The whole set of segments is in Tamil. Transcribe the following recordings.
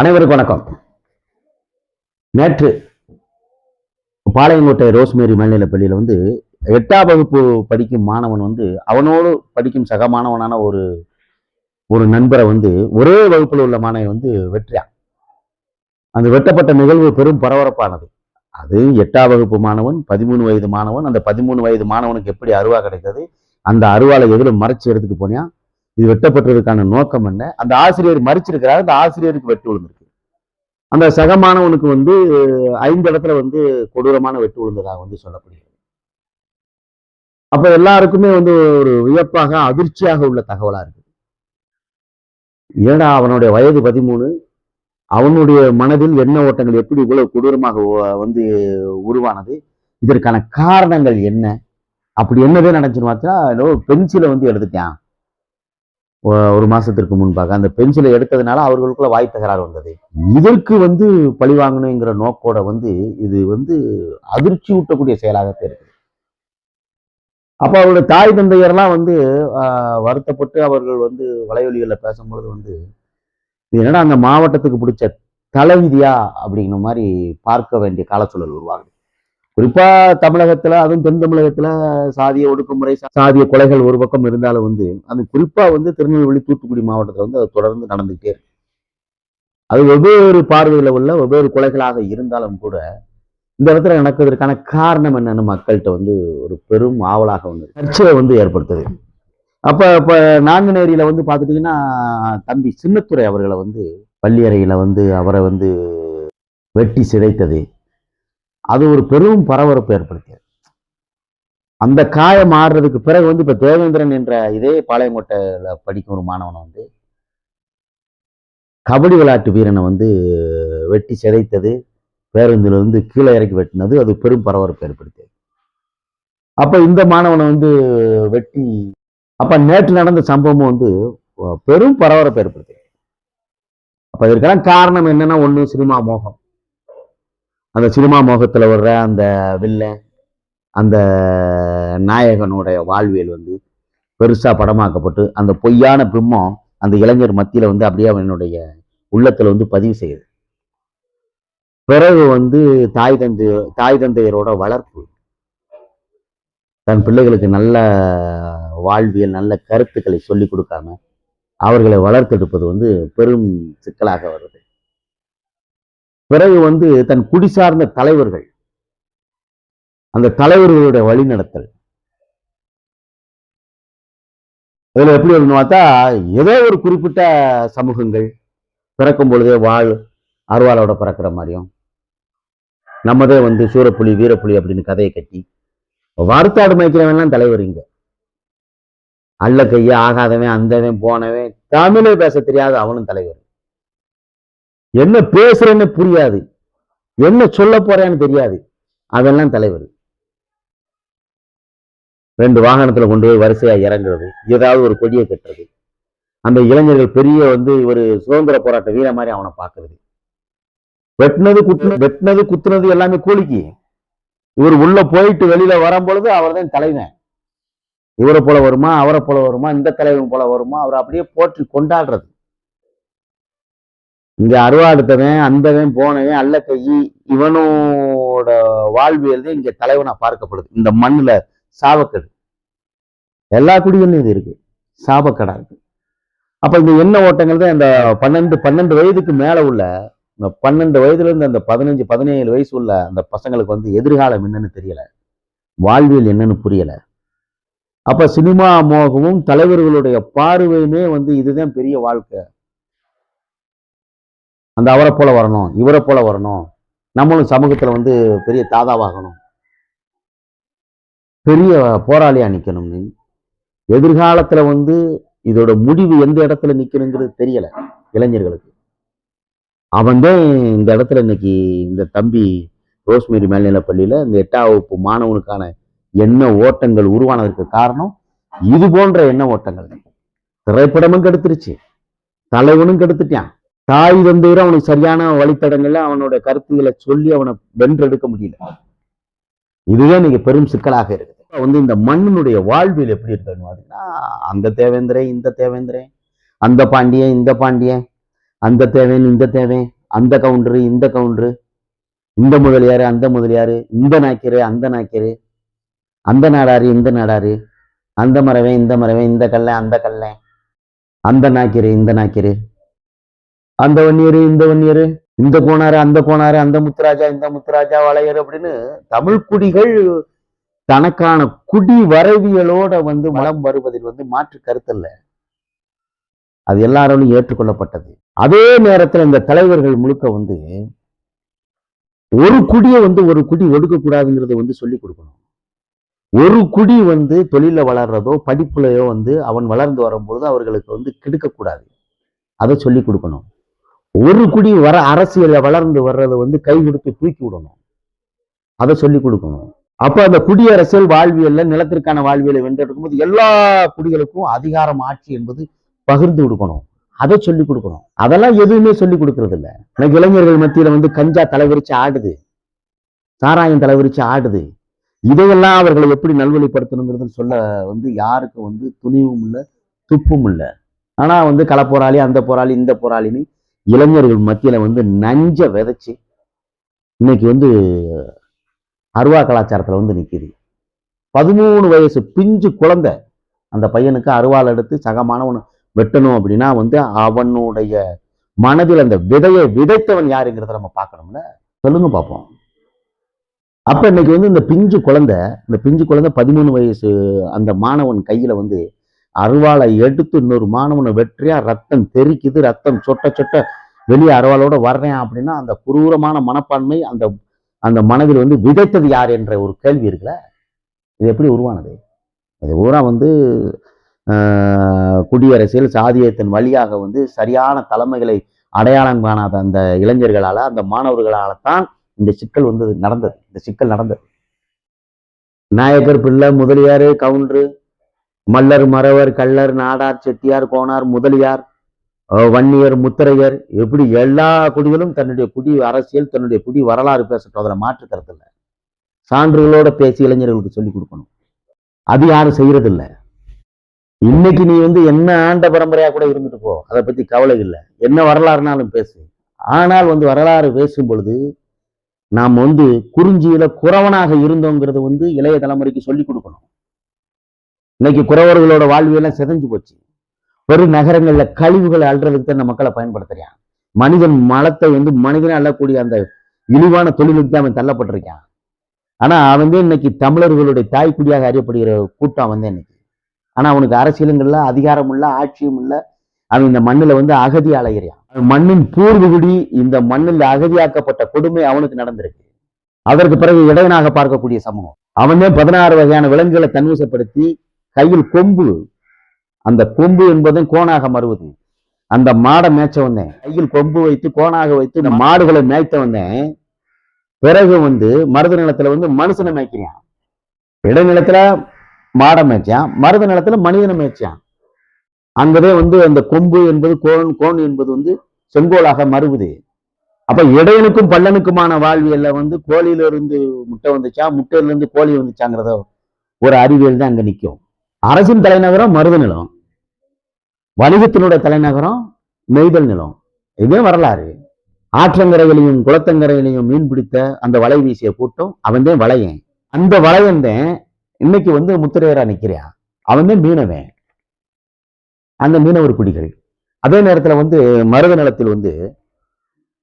அனைவருக்கும் வணக்கம். நேற்று பாளையங்கோட்டை ரோஸ்மேரி மேல்நிலைப் பள்ளியில் வந்து எட்டாம் வகுப்பு படிக்கும் மாணவன் வந்து அவனோடு படிக்கும் சக மாணவனான ஒரு ஒரு நண்பரை வந்து ஒரே வகுப்பில் உள்ள மாணவன் வந்து வெற்றியான் அந்த வெட்டப்பட்ட நிகழ்வு பெரும் பரபரப்பானது. அது எட்டாம் வகுப்பு மாணவன் பதிமூணு வயது மாணவன் அந்த பதிமூணு வயது மாணவனுக்கு எப்படி அருவா கிடைத்தது அந்த அருவாலை எதிலும் மறைச்சு எடுத்துட்டு போனியா இது வெட்டப்பட்டதுக்கான நோக்கம் என்ன? அந்த ஆசிரியர் மறிச்சிருக்கிறார் அந்த ஆசிரியருக்கு வெட்டு விழுந்திருக்கு. அந்த சகமானவனுக்கு வந்து ஐந்து இடத்துல வந்து கொடூரமான வெட்டு விழுந்ததாக வந்து சொல்லப்படுகிறது. அப்ப எல்லாருக்குமே வந்து ஒரு வியப்பாக அதிர்ச்சியாக உள்ள தகவலா இருக்கு ஏடா அவனுடைய வயது பதிமூணு? அவனுடைய மனதில் எண்ண ஓட்டங்கள் எப்படி இவ்வளவு கொடூரமாக வந்து உருவானது? இதற்கான காரணங்கள் என்ன? அப்படி என்னதே நினைச்சுன்னு பார்த்தா ஏதோ பென்சிலை வந்து எடுத்துட்டான். ஒரு மாசத்திற்கு முன்பாக அந்த பென்சிலை எடுத்ததுனால அவர்களுக்குள்ள வாய் தகராறு வந்தது. இதற்கு வந்து பழி வாங்கணுங்கிற நோக்கோட வந்து இது வந்து அதிர்ச்சி ஊட்டக்கூடிய செயலாக இருக்கு அப்ப அவருடைய தாய் தந்தையர்லாம் வந்து ஆஹ், வருத்தப்பட்டு அவர்கள் வந்து வலைவலிகளில் பேசும்பொழுது வந்து இது என்னடா அந்த மாவட்டத்துக்கு பிடிச்ச தலைவிதியா? அப்படிங்கிற மாதிரி பார்க்க வேண்டிய காலச்சூழல் உருவாகுது. குறிப்பா தமிழகத்துல அதுவும் தென் தமிழகத்துல சாதிய ஒடுக்குமுறை சாதிய கொலைகள் ஒரு பக்கம் இருந்தாலும் வந்து அது குறிப்பா வந்து திருநெல்வேலி தூத்துக்குடி மாவட்டத்தில் வந்து அது தொடர்ந்து நடந்துகிட்டே இருக்கு. அது வெவ்வேறு பார்வையில உள்ள வெவ்வேறு கொலைகளாக இருந்தாலும் கூட இந்த இடத்துல நடக்கிறதுக்கான காரணம் என்னன்னு மக்கள்கிட்ட வந்து ஒரு பெரும் ஆவலாக வந்து சர்ச்சையை வந்து ஏற்படுத்துது. அப்ப நான்கு நாங்குநேரியில வந்து பார்த்துட்டீங்கன்னா தம்பி சின்னத்துறை அவர்களை வந்து பள்ளியறையில வந்து அவரை வந்து வெட்டி சிதைத்தது. அது ஒரு பெரும் பரபரப்பு ஏற்படுத்தியது. அந்த காயம் ஆடுறதுக்கு பிறகு வந்து இப்ப தேவேந்திரன் என்ற இதே பாளையங்கோட்டையில் படிக்கும் ஒரு மாணவனை வந்து கபடி விளையாட்டு வீரனை வந்து வெட்டி சிதைத்தது பேருந்துல இருந்து கீழே இறக்கி வெட்டினது அது பெரும் பரபரப்பு ஏற்படுத்தியது. அப்ப இந்த மாணவனை வந்து வெட்டி அப்ப நேற்று நடந்த சம்பவம் வந்து பெரும் பரபரப்பு ஏற்படுத்தியது. அப்ப இதற்கெல்லாம் காரணம் என்னன்னா ஒண்ணு சினிமா மோகம். அந்த சினிமா மோகத்துல வர்ற அந்த வில்லன் அந்த நாயகனுடைய வாழ்வியல் வந்து பெருசா படமாக்கப்பட்டு அந்த பொய்யான பிம்பம் அந்த இளைஞர் மத்தியில வந்து அப்படியே அவனுடைய உள்ளத்தில் வந்து பதிவு செய்யுது. பிறகு வந்து தாய் தந்தை தாய் தந்தையரோட வளர்ப்பு. தன் பிள்ளைகளுக்கு நல்ல வாழ்வியல் நல்ல கருத்துக்களை சொல்லிக் கொடுக்காம அவர்களை வளர்த்தெடுப்பது வந்து பெரும் சிக்கலாக வருது. பிறகு வந்து தன் குடி சார்ந்த தலைவர்கள் அந்த தலைவர்களுடைய வழிநடத்தல். அதில் எப்படி வரும்னு பார்த்தா ஏதோ ஒரு குறிப்பிட்ட சமூகங்கள் பிறக்கும் பொழுதே வாழ் அருவாளோட பிறக்கிற மாதிரியும் நம்மதே வந்து சூரப்புலி வீரப்புலி அப்படின்னு கதையை கட்டி வார்த்தாடு மயக்கிறவன்லாம் தலைவர் இங்க. அல்ல கைய ஆகாதவன் அந்தவன் போனவன் தமிழே பேச தெரியாத அவனும் தலைவர். என்ன பேசுறேன்னு புரியாது. என்ன சொல்ல போறேன்னு தெரியாது. அதெல்லாம் தலைவர். ரெண்டு வாகனத்துல கொண்டு போய் வரிசையா இறங்குறது. ஏதாவது ஒரு கொடியை கட்டுறது. அந்த இளைஞர்கள் பெரிய வந்து ஒரு சுதந்திர போராட்ட வீர மாதிரி அவனை பாக்குறது வெட்டினது குத்து வெட்டினது குத்துனது எல்லாமே கூலிக்கு. இவர் உள்ள போயிட்டு வெளியில வரும்பொழுது அவர் தான் தலைவன். இவரை போல வருமா அவரை போல வருமா இந்த தலைவன் போல வருமா அவரை அப்படியே போற்றி கொண்டாடுறது. இங்க அருவாடுத்தவன் அந்தவன் போனவன் அல்ல கையி இவனோட வாழ்வியல் தான் இங்க தலைவனா பார்க்கப்படுது. இந்த மண்ணுல சாபக்கடு. எல்லா குடிகளும் இது இருக்கு? சாபக்கடா இருக்கு. அப்ப இந்த எண்ண ஓட்டங்கள் தான் இந்த பன்னெண்டு பன்னெண்டு வயதுக்கு மேல உள்ள இந்த பன்னெண்டு வயதுல இருந்து அந்த பதினஞ்சு பதினேழு வயசு உள்ள அந்த பசங்களுக்கு வந்து எதிர்காலம் என்னன்னு தெரியல. வாழ்வியல் என்னன்னு புரியல. அப்ப சினிமா மோகமும் தலைவர்களுடைய பார்வையுமே வந்து இதுதான் பெரிய வாழ்க்கை. அந்த அவரை போல வரணும் இவரை போல வரணும். நம்மளும் சமூகத்துல வந்து பெரிய தாதாவாகணும். பெரிய போராளியா நிக்கணும்னு எதிர்காலத்துல வந்து இதோட முடிவு எந்த இடத்துல நிற்கணுங்கிறது தெரியல இளைஞர்களுக்கு. அவன் தான் இந்த இடத்துல இன்னைக்கு இந்த தம்பி ரோஸ்மேரி மேல்நிலைப் பள்ளியில இந்த எட்டாம் வகுப்பு மாணவனுக்கான எண்ண ஓட்டங்கள் உருவானதற்கு காரணம் இது போன்ற எண்ண ஓட்டங்கள். திரைப்படமும் கெடுத்துருச்சு. தலைவனும் கெடுத்துட்டான். தாய் தந்தையரும் அவனுக்கு சரியான வழித்தடங்கள்ல அவனோட கருத்துக்களை சொல்லி அவனை வென்றெடுக்க முடியல. இதுவே இன்னைக்கு பெரும் சிக்கலாக இருக்குது. வந்து இந்த மண்ணினுடைய வாழ்வில் எப்படி இருக்கணும் பார்த்தீங்கன்னா அந்த தேவேந்திரன் இந்த தேவேந்திரன் அந்த பாண்டியன் இந்த பாண்டியன் அந்த தேவன் இந்த தேவன் அந்த கவுண்டரு இந்த கவுண்டரு இந்த முதலியாரு அந்த முதலியாரு இந்த நாய்க்கரு அந்த நாய்க்கரு அந்த நாடாரு இந்த நாடாரு அந்த மரவன் இந்த மரவன் இந்த கல்லை அந்த கல்லை அந்த நாய்க்கரு இந்த நாய்க்கரு. அந்த வன்னியர் இந்த வன்னியர் இந்த கோணாரு அந்த கோணாரு அந்த முத்துராஜா இந்த முத்துராஜா வளையர் அப்படின்னு தமிழ் குடிகள் தனக்கான குடி வரவியலோட வந்து மலம் வருவதில் வந்து மாற்று கருத்தல்ல. அது எல்லாராலும் ஏற்றுக்கொள்ளப்பட்டது. அதே நேரத்துல இந்த தலைவர்கள் முழுக்க வந்து ஒரு குடியை வந்து ஒரு குடி ஒடுக்கக்கூடாதுங்கிறத வந்து சொல்லி கொடுக்கணும். ஒரு குடி வந்து தொழில வளர்றதோ படிப்புலையோ வந்து அவன் வளர்ந்து வரும்பொழுது அவர்களுக்கு வந்து கெடுக்கக்கூடாது. அதை சொல்லி கொடுக்கணும். ஒரு குடி வர அரசியல்ல வளர்ந்து வர்றதை வந்து கை கொடுத்து தூக்கி விடணும். அதை சொல்லி கொடுக்கணும். அப்ப அந்த குடியரசியல் வாழ்வியல்ல நிலத்திற்கான வாழ்வியலை வென்றெடுக்கும் போது எல்லா குடிகளுக்கும் அதிகாரம் ஆட்சி என்பது பகிர்ந்து கொடுக்கணும். அதை சொல்லி கொடுக்கணும். அதெல்லாம் எதுவுமே சொல்லி கொடுக்கறது இல்ல. எனக்கு இளைஞர்கள் மத்தியில வந்து கஞ்சா தலைவிரிச்சு ஆடுது. சாராயம் தலைவிரிச்சு ஆடுது. இதையெல்லாம் அவர்களை எப்படி நல்வழிப்படுத்தணுங்கிறது சொல்ல வந்து யாருக்கும் வந்து துணிவும் இல்லை துப்பும் இல்லை ஆனா வந்து கள போராளி அந்த போராளி இந்த போராளின்னு இளைஞர்கள் மத்தியில வந்து நஞ்ச விதைச்சு இன்னைக்கு வந்து அருவா கலாச்சாரத்துல வந்து நிக்குது. பதிமூணு வயசு பிஞ்சு குழந்தை அந்த பையனுக்கு அருவாள் எடுத்து சகமானவன் வெட்டணும் அப்படின்னா வந்து அவனுடைய மனதில் அந்த விதையை விதைத்தவன் யாருங்கிறத நம்ம பார்க்கணும்ல? சொல்லுங்க பார்ப்போம். அப்ப இன்னைக்கு வந்து இந்த பிஞ்சு குழந்தை இந்த பிஞ்சு குழந்தை பதிமூணு வயசு அந்த மாணவன் கையில வந்து அருவாளை எடுத்து இன்னொரு மாணவனை வெற்றியா ரத்தம் தெறிக்குது ரத்தம் சொட்ட சொட்ட வெளியே அருவாளோட வர்றேன் அப்படின்னா அந்த குரூரமான மனப்பான்மை அந்த அந்த மனதில் வந்து விதைத்தது யார் என்ற ஒரு கேள்வி இருக்குல்ல? இது எப்படி உருவானது? இது பூரா வந்து ஆஹ், குடியரசியல் சாதியத்தின் வழியாக வந்து சரியான தலைமைகளை அடையாளம் காணாத அந்த இளைஞர்களால அந்த மாணவர்களால தான் இந்த சிக்கல் வந்து நடந்தது. இந்த சிக்கல் நடந்தது. நாயக்கர் பிள்ளை முதலியார் கவுண்டரு மல்லர் மறவர் கள்ளர் நாடார் செட்டியார் கோனார் முதலியார் வன்னியர் முத்திரையர் எப்படி எல்லா குடிகளும் தன்னுடைய குடி அரசியல் தன்னுடைய குடி வரலாறு பேசட்டும். அதில் மாற்று இல்லை. சான்றுகளோட பேசி இளைஞர்களுக்கு சொல்லிக் கொடுக்கணும். அது யாரும் செய்யறதில்ல. இன்னைக்கு நீ வந்து என்ன ஆண்ட பரம்பரையா கூட இருந்துட்டு போ. அதை பத்தி கவலை இல்லை. என்ன வரலாறுனாலும் பேசு. ஆனால் வந்து வரலாறு பேசும் பொழுது நாம் வந்து குறிஞ்சியில குறவனாக இருந்தோங்கிறது வந்து இளைய தலைமுறைக்கு சொல்லிக் கொடுக்கணும். இன்னைக்கு குறவர்களோட வாழ்வியெல்லாம் சிதைஞ்சு போச்சு. பெரு நகரங்கள்ல கழிவுகளை அள்ளுறதுக்கு தான் மக்களை பயன்படுத்துறான் மனிதன் மலத்தை வந்து மனிதனை அள்ளக்கூடிய அந்த இழிவான தொழிலுக்கு தான் அவன் தள்ளப்பட்டிருக்கான். ஆனா அவன் வந்து இன்னைக்கு தமிழர்களுடைய தாய்க்குடியாக அறியப்படுகிற கூட்டம் வந்து இன்னைக்கு. ஆனா அவனுக்கு அரசியலும் இல்ல அதிகாரம் இல்ல ஆட்சியும் இல்ல. அவன் இந்த மண்ணுல வந்து அகதி அலைகிறான் மண்ணின் பூர்வகுடி இந்த மண்ணில் அகதியாக்கப்பட்ட கொடுமை அவனுக்கு நடந்திருக்கு. அதற்கு பிறகு இடையனாக பார்க்கக்கூடிய சமூகம். அவன் தான் பதினாறு வகையான விலங்குகளை தன்வசப்படுத்தி கையில் கொம்பு. அந்த கொம்பு என்பதும் கோணாக மறுவது. அந்த மாடை மேய்ச்ச வந்தேன் கையில் கொம்பு வைத்து கோணாக வைத்து இந்த மாடுகளை மேய்த்த வந்தேன் பிறகு வந்து மருத நிலத்துல வந்து மனுஷனை மேய்க்கிறான். இடைநிலத்துல மாடை மேய்ச்சான் மருத நிலத்துல மனிதனை மேய்ச்சான். அங்கதே வந்து அந்த கொம்பு என்பது கோன் கோன் என்பது வந்து செங்கோலாக மறுவுது. அப்ப இடையனுக்கும் பல்லனுக்குமான வாழ்வியல்ல வந்து கோழியில இருந்து முட்டை வந்துச்சா முட்டையில இருந்து கோழி வந்துச்சாங்கிறத ஒரு அறிவியல் தான் அங்க நிற்கும் அரசின் தலைநகரம் மருத நிலம். வணிகத்தினுடைய தலைநகரம் நெய்தல் நிலம். இதே வரலாறு. ஆற்றங்கரைகளையும் குளத்தங்கரைகளையும் மீன் பிடித்த அந்த வலை வீசிய கூட்டம் அவன் தான் வளையன் அந்த வளையன் தான் இன்னைக்கு வந்து முத்திரையரா நிற்கிறான் அவன் தான் மீனவன். அந்த மீனவர் குடிகள். அதே நேரத்துல வந்து மருத நிலத்தில் வந்து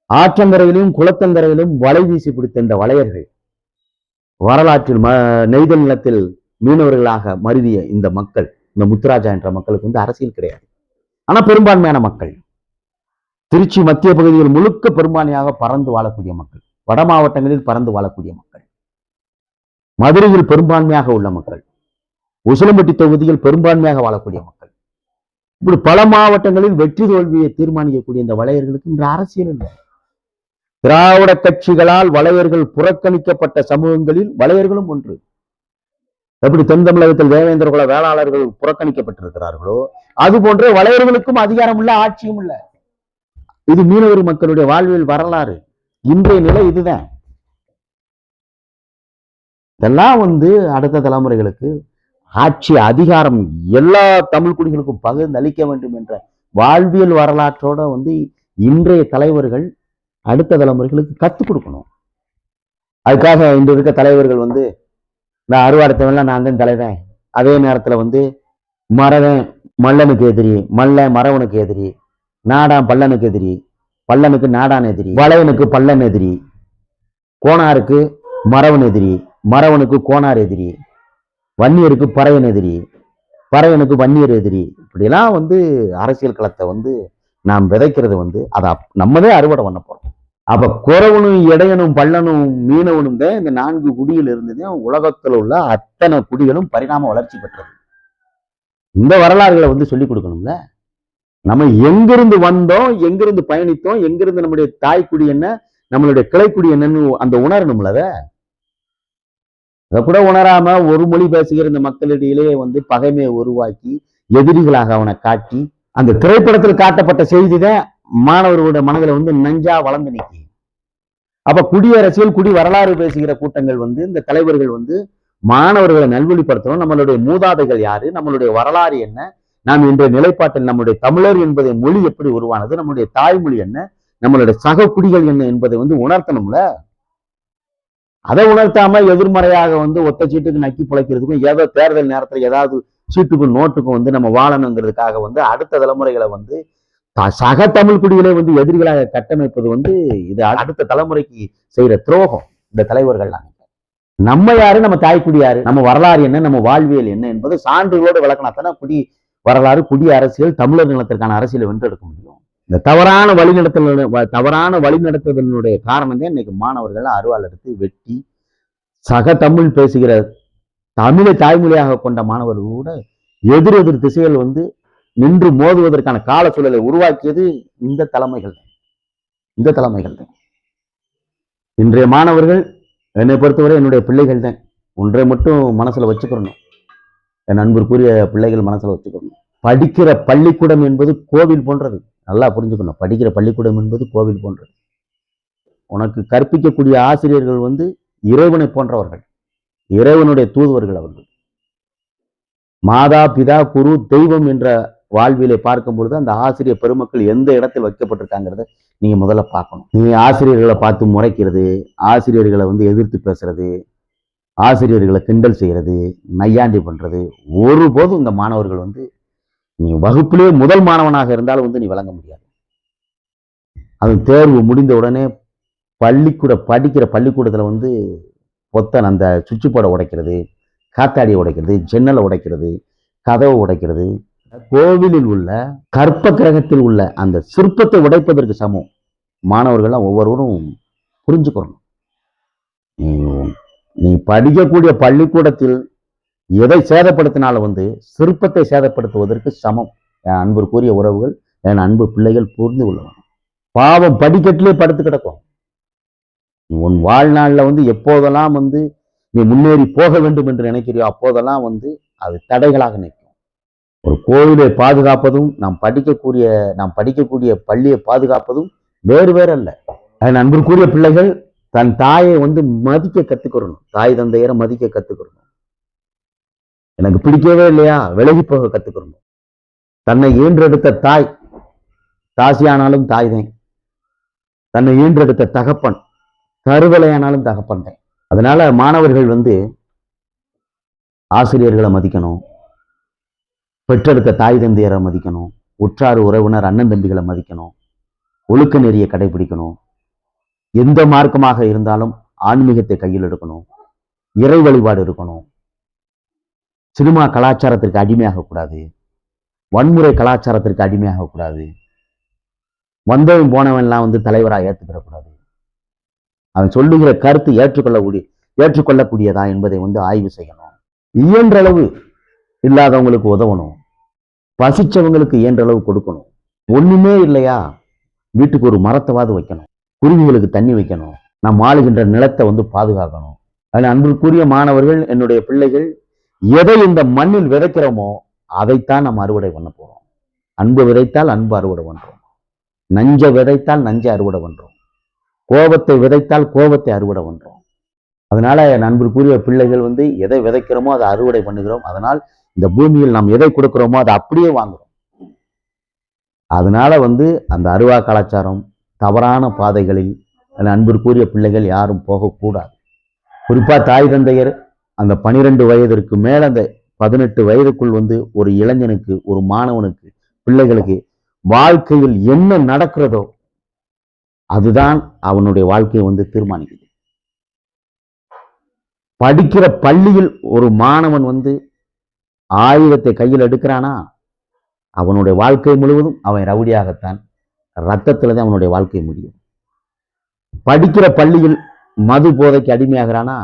ஆற்றங்கரையிலும் குளத்தங்கரையிலும் வலை வீசி பிடித்த இந்த வளையர்கள் வரலாற்றில் ம நெய்தல் நிலத்தில் மீனவர்களாக மருவிய இந்த மக்கள் இந்த முத்துராஜா என்ற மக்களுக்கு வந்து அரசியல் கிடையாது. ஆனா பெரும்பான்மையான மக்கள் திருச்சி மத்திய பகுதியில் முழுக்க பெரும்பான்மையாக பறந்து வாழக்கூடிய மக்கள் வட மாவட்டங்களில் பறந்து வாழக்கூடிய மக்கள் மதுரையில் பெரும்பான்மையாக உள்ள மக்கள் உசிலம்பட்டி தொகுதியில் பெரும்பான்மையாக வாழக்கூடிய மக்கள் இப்படி பல மாவட்டங்களில் வெற்றி தோல்வியை தீர்மானிக்கக்கூடிய இந்த வளையர்களுக்கு இன்று அரசியல் இல்லை. திராவிட கட்சிகளால் வளையர்கள் புறக்கணிக்கப்பட்ட சமூகங்களில் வளையர்களும் ஒன்று. எப்படி தென் தமிழகத்தில் தேவேந்திர குல வேளாளர்கள் புறக்கணிக்கப்பட்டிருக்கிறார்களோ அது போன்ற வளையர்களுக்கும் அதிகாரம் உள்ள ஆட்சியும் இல்ல இது மீனவர் மக்களுடைய வாழ்வியல் வரலாறு. இன்றைய நிலை இதுதான். இதெல்லாம் வந்து அடுத்த தலைமுறைகளுக்கு ஆட்சி அதிகாரம் எல்லா தமிழ் குடிகளுக்கும் பகிர்ந்து அளிக்க வேண்டும் என்ற வாழ்வியல் வரலாற்றோட வந்து இன்றைய தலைவர்கள் அடுத்த தலைமுறைகளுக்கு கற்றுக் கொடுக்கணும். அதுக்காக இன்று இருக்க தலைவர்கள் வந்து இந்த அறுவாடத்தவன்லாம் நான் தான் தலைவன். அதே நேரத்தில் வந்து மரவன் மல்லனுக்கு எதிரி மல்ல மறவனுக்கு எதிரி நாடான் பல்லனுக்கு எதிரி பல்லனுக்கு நாடான் எதிரி வளைவனுக்கு பல்லன் எதிரி கோணாருக்கு மரவன் எதிரி மறவனுக்கு கோணார் எதிரி வன்னியருக்கு பறையன் எதிரி பறையனுக்கு வன்னியர் எதிரி இப்படிலாம் வந்து அரசியல் களத்தை வந்து நாம் விதைக்கிறது வந்து அதை நம்மதே அறுவடை பண்ண போகிறோம் அப்ப குறவனும் இடையனும் பள்ளனும் மீனவனும் தான் இந்த நான்கு குடியில் இருந்ததே. உலகத்துல உள்ள அத்தனை குடிகளும் பரிணாம வளர்ச்சி பெற்றது. இந்த வரலாறுகளை வந்து சொல்லி கொடுக்கணும்ல? நம்ம எங்கிருந்து வந்தோம் எங்கிருந்து பயணித்தோம் எங்கிருந்து நம்முடைய தாய்க்குடி என்ன நம்மளுடைய கிளைக்குடி என்னன்னு அந்த உணரணும்ல அதை? அதை கூட உணராம ஒரு மொழி பேசுகிற இந்த மக்களிடையிலே வந்து பகைமையை உருவாக்கி எதிரிகளாக அவனை காட்டி அந்த திரைப்படத்தில் காட்டப்பட்ட செய்தி தான் மாணவர்களோட மனதில் வந்து நஞ்சா வளர்ந்து நிற்கி அப்ப குடியரசியல் குடி வரலாறு பேசுகிற கூட்டங்கள் வந்து இந்த தலைவர்கள் வந்து மாணவர்களை நல்வழிப்படுத்தணும். நம்மளுடைய மூதாதைகள் யாரு? நம்மளுடைய வரலாறு என்ன? நாம் இன்றைய நிலைப்பாட்டில் நம்முடைய தமிழர் என்பதை மொழி எப்படி உருவானது? நம்முடைய தாய்மொழி என்ன? நம்மளுடைய சக குடிகள் என்ன என்பதை வந்து உணர்த்தணும்ல? அதை உணர்த்தாம எதிர்மறையாக வந்து ஒத்த சீட்டுக்கு நக்கி பிழைக்கிறதுக்கும் ஏதோ தேர்தல் நேரத்துல ஏதாவது சீட்டுக்கும் நோட்டுக்கும் வந்து நம்ம வாழணுங்கிறதுக்காக வந்து அடுத்த தலைமுறைகளை வந்து சக தமிழ் குடிகளை வந்து எதிரிகளாக கட்டமைப்பது வந்து இது அடுத்த தலைமுறைக்கு செய்யற துரோகம். இந்த தலைவர்கள்லாம் நம்ம யாரு? நம்ம தாய்க்குடி யாரு? நம்ம வரலாறு என்ன? நம்ம வாழ்வியல் என்ன? என்பது சான்றுகளோடு விளக்கினாத்தானே குடி வரலாறு குடி அரசியல் தமிழர் நிலத்திற்கான அரசியலை வென்றெடுக்க முடியும். இந்த தவறான வழிநடத்தல் தவறான வழிநடத்துதலினுடைய காரணம் தான் இன்னைக்கு மாணவர்கள் அருவாள் எடுத்து வெட்டி சக தமிழ் பேசுகிற தமிழை தாய்மொழியாக கொண்ட மாணவர்கள் கூட எதிர் எதிர் திசைகள் வந்து நின்று மோதுவதற்கான கால சூழலை உருவாக்கியது இந்த தலைமைகள் தான். இந்த தலைமைகள் தான். இன்றைய மாணவர்கள் என்னை பொறுத்தவரை என்னுடைய பிள்ளைகள் தான். ஒன்றை மட்டும் மனசுல வச்சுக்கிறணும் என் அன்பிற்குரிய பிள்ளைகள் மனசுல வச்சுக்கணும். படிக்கிற பள்ளிக்கூடம் என்பது கோவில் போன்றது. நல்லா புரிஞ்சுக்கணும். படிக்கிற பள்ளிக்கூடம் என்பது கோவில் போன்றது. உனக்கு கற்பிக்கக்கூடிய ஆசிரியர்கள் வந்து இறைவனை போன்றவர்கள். இறைவனுடைய தூதுவர்கள் அவர்கள். மாதா பிதா குரு தெய்வம் என்ற வாழ்வியலை பார்க்கும் பொழுது அந்த ஆசிரியர் பெருமக்கள் எந்த இடத்தில் வைக்கப்பட்டிருக்காங்கிறத நீங்க முதல்ல பார்க்கணும். நீ ஆசிரியர்களை பார்த்து முறைக்கிறது ஆசிரியர்களை வந்து எதிர்த்து பேசுறது ஆசிரியர்களை கிண்டல் செய்யறது நையாண்டி பண்றது ஒருபோதும் இந்த மாணவர்கள் வந்து நீ வகுப்பிலே முதல் மாணவனாக இருந்தாலும் வந்து நீ விளங்க முடியாது. அது தேர்வு முடிந்த உடனே பள்ளிக்கூட படிக்கிற பள்ளிக்கூடத்துல வந்து பொத்தன் அந்த சுவிட்ச் போர்டை உடைக்கிறது காத்தாடியை உடைக்கிறது ஜன்னலை உடைக்கிறது கதவை உடைக்கிறது கோவிலில் உள்ள கற்ப கிரகத்தில் உள்ள அந்த சிற்பத்தை உடைப்பதற்கு சமம். மாணவர்கள்லாம் ஒவ்வொருவரும் புரிஞ்சுக்கணும். நீ நீ படிக்கக்கூடிய பள்ளிக்கூடத்தில் எதை சேதப்படுத்தினாலும் வந்து சிற்பத்தை சேதப்படுத்துவதற்கு சமம். என் கூறிய உறவுகள் என் அன்பு பிள்ளைகள் புரிந்து கொள்ளணும். பாவம் படிக்கட்டிலே படுத்து கிடக்கும். உன் வாழ்நாள்ல வந்து எப்போதெல்லாம் வந்து நீ முன்னேறி போக வேண்டும் என்று நினைக்கிறியோ அப்போதெல்லாம் வந்து அது தடைகளாக நிற்கும். ஒரு கோவிலை பாதுகாப்பதும் நாம் படிக்கக்கூடிய நாம் படிக்கக்கூடிய பள்ளியை பாதுகாப்பதும் வேறு வேறு அல்ல. என் அன்பிற்குரிய பிள்ளைகள் தன் தாயை வந்து மதிக்க கத்துக்கிறணும் தாய் தந்தையரை மதிக்க கத்துக்கிறணும் எனக்கு பிடிக்கவே இல்லையா? விலகி போக கத்துக்கிறணும் தன்னை ஈன்றெடுத்த தாய் தாசியானாலும் தாய் தான் தன்னை ஈன்றெடுத்த தகப்பன் கருவலையானாலும் தகப்பன் தான் அதனால மாணவர்கள் வந்து ஆசிரியர்களை மதிக்கணும். பெற்றெடுத்த தாய் தந்தையரை மதிக்கணும் உற்றார் உறவினர் அண்ணன் தம்பிகளை மதிக்கணும் ஒழுக்க நெறியை கடைபிடிக்கணும். எந்த மார்க்கமாக இருந்தாலும் ஆன்மீகத்தை கையில் எடுக்கணும். இறை வழிபாடு இருக்கணும். சினிமா கலாச்சாரத்திற்கு அடிமையாகக்கூடாது வன்முறை கலாச்சாரத்திற்கு அடிமையாகக்கூடாது வந்தவன் போனவன்லாம் வந்து தலைவராக ஏற்றுக்கிடக்கூடாது அவன் சொல்லுகிற கருத்து ஏற்றுக்கொள்ளக்கூடிய ஏற்றுக்கொள்ளக்கூடியதா என்பதை வந்து ஆய்வு செய்யணும். இயன்றளவு இல்லாதவங்களுக்கு உதவணும். பசிச்சவங்களுக்கு இயன்றளவு கொடுக்கணும். ஒண்ணுமே இல்லையா? வீட்டுக்கு ஒரு மரத்தவாது வைக்கணும். குருவிகளுக்கு தண்ணி வைக்கணும். நாம் ஆளுகின்ற நிலத்தை வந்து பாதுகாக்கணும். அதில் அன்பிற்குரிய மாணவர்கள் என்னுடைய பிள்ளைகள் எதை இந்த மண்ணில் விதைக்கிறோமோ அதைத்தான் நம்ம அறுவடை பண்ண போறோம். அன்பு விதைத்தால் அன்பு அறுவடை பண்றோம். நஞ்ச விதைத்தால் நஞ்சை அறுவடை பண்றோம். கோபத்தை விதைத்தால் கோபத்தை அறுவடை பண்றோம். அதனால நண்பர் கூறிய பிள்ளைகள் வந்து எதை விதைக்கிறோமோ அதை அறுவடை பண்ணுகிறோம். அதனால் இந்த பூமியில் நாம் எதை கொடுக்கிறோமோ அதை அப்படியே வாங்குறோம். அதனால வந்து அந்த அருவா கலாச்சாரம் தவறான பாதைகளில் அந்த அன்பிற்குரிய பிள்ளைகள் யாரும் போகக்கூடாது. குறிப்பா தாய் தந்தையர் அந்த பனிரெண்டு வயதிற்கு மேல அந்த பதினெட்டு வயதுக்குள் வந்து ஒரு இளைஞனுக்கு ஒரு மாணவனுக்கு பிள்ளைகளுக்கு வாழ்க்கையில் என்ன நடக்கிறதோ அதுதான் அவனுடைய வாழ்க்கையை வந்து தீர்மானிக்குது. படிக்கிற பள்ளியில் ஒரு மாணவன் வந்து ஆயுதத்தை கையில் எடுக்கிறானா? அவனுடைய வாழ்க்கை முழுவதும் அவன் ரவுடியாகத்தான் ரத்தத்தில் தான் அவனுடைய வாழ்க்கை முடியும். படிக்கிற பள்ளியில் மது போதைக்கு அடிமையாகிறானா?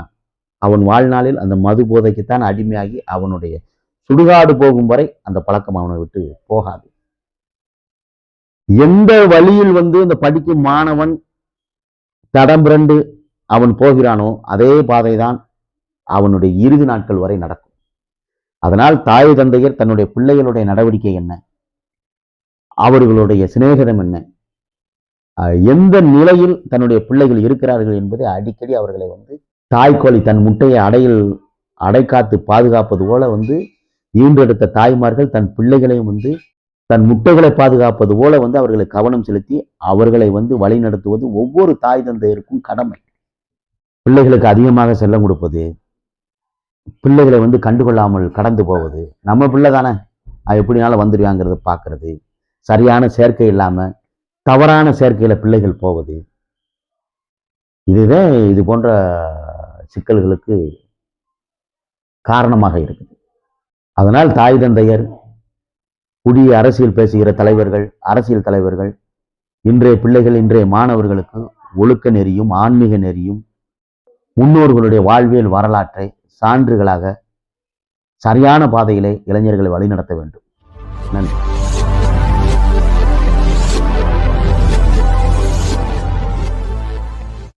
அவன் வாழ்நாளில் அந்த மது போதைக்குத்தான் அடிமையாகி அவனுடைய சுடுகாடு போகும் வரை அந்த பழக்கம் அவனை விட்டு போகாது. எந்த வழியில் வந்து இந்த படிக்கும் மாணவன் தடம் புரண்டு அவன் போகிறானோ அதே பாதைதான் அவனுடைய இறுதி நாட்கள் வரை நடக்கும். அதனால் தாய் தந்தையர் தன்னுடைய பிள்ளைகளுடைய நடவடிக்கை என்ன? அவர்களுடைய சிநேகிதம் என்ன? எந்த நிலையில் தன்னுடைய பிள்ளைகள் இருக்கிறார்கள் என்பதை அடிக்கடி அவர்களை வந்து தாய்க்கோழி தன் முட்டையை அடையில் அடைக்காத்து பாதுகாப்பது போல வந்து ஈன்றெடுத்த தாய்மார்கள் தன் பிள்ளைகளையும் வந்து தன் முட்டைகளை பாதுகாப்பது போல வந்து அவர்களை கவனம் செலுத்தி அவர்களை வந்து வழிநடத்துவது ஒவ்வொரு தாய் தந்தையருக்கும் கடமை. பிள்ளைகளுக்கு அதிகமாக செல்லம் கொடுப்பது பிள்ளைகளை வந்து கண்டுகொள்ளாமல் கடந்து போவது. நம்ம பிள்ளை தானே? அது எப்படினாலும் வந்துடுவாங்கிறத பார்க்கறது. சரியான சேர்க்கை இல்லாம தவறான சேர்க்கையில் பிள்ளைகள் போவது. இதுதான் இது போன்ற சிக்கல்களுக்கு காரணமாக இருக்குது. அதனால் தாய் தந்தையர் புதிய அரசியல் பேசுகிற தலைவர்கள் அரசியல் தலைவர்கள் இன்றைய பிள்ளைகள் இன்றைய மாணவர்களுக்கு ஒழுக்க நெறியும் ஆன்மீக நெறியும் முன்னோர்களுடைய வாழ்வியல் வரலாற்றை சான்றுகளாக சரியான பாதையிலே இளைஞர்களை வழிநடத்த வேண்டும். நன்றி.